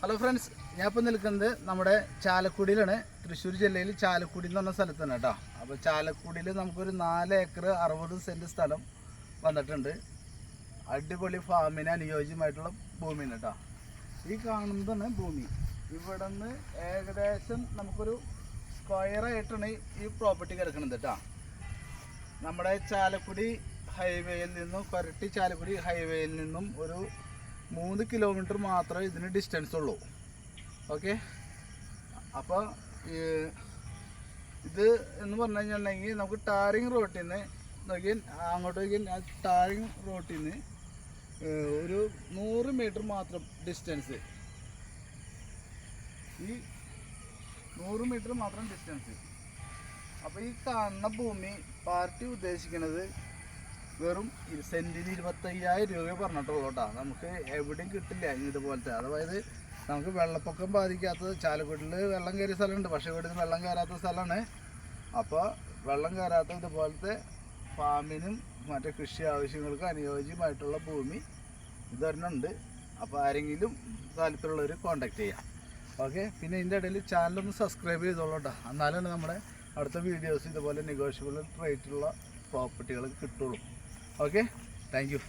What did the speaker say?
Hello friends ഞാൻ ഇപ്പോൾ നിൽക്കുന്നത് നമ്മുടെ ചാലക്കുടിയിലാണ്. തൃശ്ശൂർ ജില്ലയിൽ ചാലക്കുടി എന്ന് പറഞ്ഞ സ്ഥലത്താണ് കേട്ടോ. അപ്പോൾ ചാലക്കുടിയിൽ നമുക്കൊരു നാല് ഏക്കർ അറുപത് സെന്റ് സ്ഥലം വന്നിട്ടുണ്ട്. അടിപൊളി ഫാമിന് അനുയോജ്യമായിട്ടുള്ള ഭൂമിയാണ് കേട്ടോ. ഈ കാണുന്നതാണ് ഭൂമി. ഇവിടെ നിന്ന് ഏകദേശം നമുക്കൊരു സ്ക്വയറായിട്ടാണ് ഈ പ്രോപ്പർട്ടി കിടക്കുന്നത് കേട്ടോ. നമ്മുടെ ചാലക്കുടി ഹൈവേയിൽ നിന്നും കൊരട്ടി ചാലക്കുടി ഹൈവേയിൽ നിന്നും ഒരു മൂന്ന് കിലോമീറ്റർ മാത്രമേ ഇതിന് ഡിസ്റ്റൻസ് ഉള്ളൂ. ഓക്കെ അപ്പോൾ ഇത് എന്ന് പറഞ്ഞു കഴിഞ്ഞിട്ടുണ്ടെങ്കിൽ നമുക്ക് ടാറിങ് റോട്ടിൽ നിന്ന് നോക്കി അങ്ങോട്ട് നോക്കി ടാറിങ് റോട്ടിൽ നിന്ന് ഒരു നൂറ് മീറ്റർ മാത്രം ഡിസ്റ്റൻസ് ഈ നൂറ് മീറ്റർ മാത്രം ഡിസ്റ്റൻസ് അപ്പോൾ ഈ കാണുന്ന ഭൂമി പാർട്ടി ഉദ്ദേശിക്കുന്നത് വെറും സെന്റിന് ഇരുപത്തയ്യായിരം രൂപ പറഞ്ഞിട്ടുള്ളൂ കേട്ടോ. നമുക്ക് എവിടെയും കിട്ടില്ല ഇതുപോലത്തെ. അതായത് നമുക്ക് വെള്ളപ്പൊക്കം ബാധിക്കാത്തത് ചാലക്കുടിയിൽ വെള്ളം കയറിയ സ്ഥലമുണ്ട്. പക്ഷേ ഇവിടെ വെള്ളം കയറാത്ത സ്ഥലമാണ്. അപ്പോൾ വെള്ളം കയറാത്ത ഇതുപോലത്തെ ഫാമിനും മറ്റേ കൃഷി ആവശ്യങ്ങൾക്കും അനുയോജ്യമായിട്ടുള്ള ഭൂമി ഇതൊരെണ്ണുണ്ട് അപ്പോൾ ആരെങ്കിലും താല്പര്യമുള്ളവർ കോൺടാക്ട് ചെയ്യാം. ഓക്കെ പിന്നെ ഇതിന്റെ ഇടയിൽ ചാനലൊന്ന് സബ്സ്ക്രൈബ് ചെയ്തോളൂ കേട്ടോ. എന്നാലാണ് നമ്മുടെ അടുത്ത വീഡിയോസ് ഇതുപോലെ നെഗോഷ്യബിൾ റേറ്റുള്ള പ്രോപ്പർട്ടികൾ കിട്ടുള്ളൂ. Okay thank you